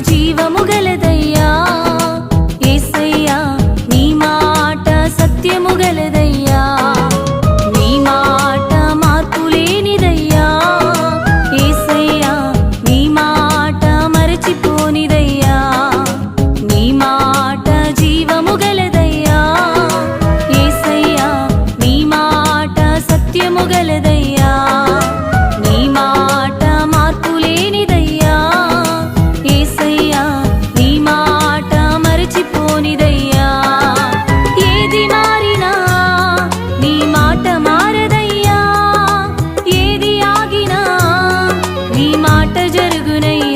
జీవ మాట జరుగునయ్యా.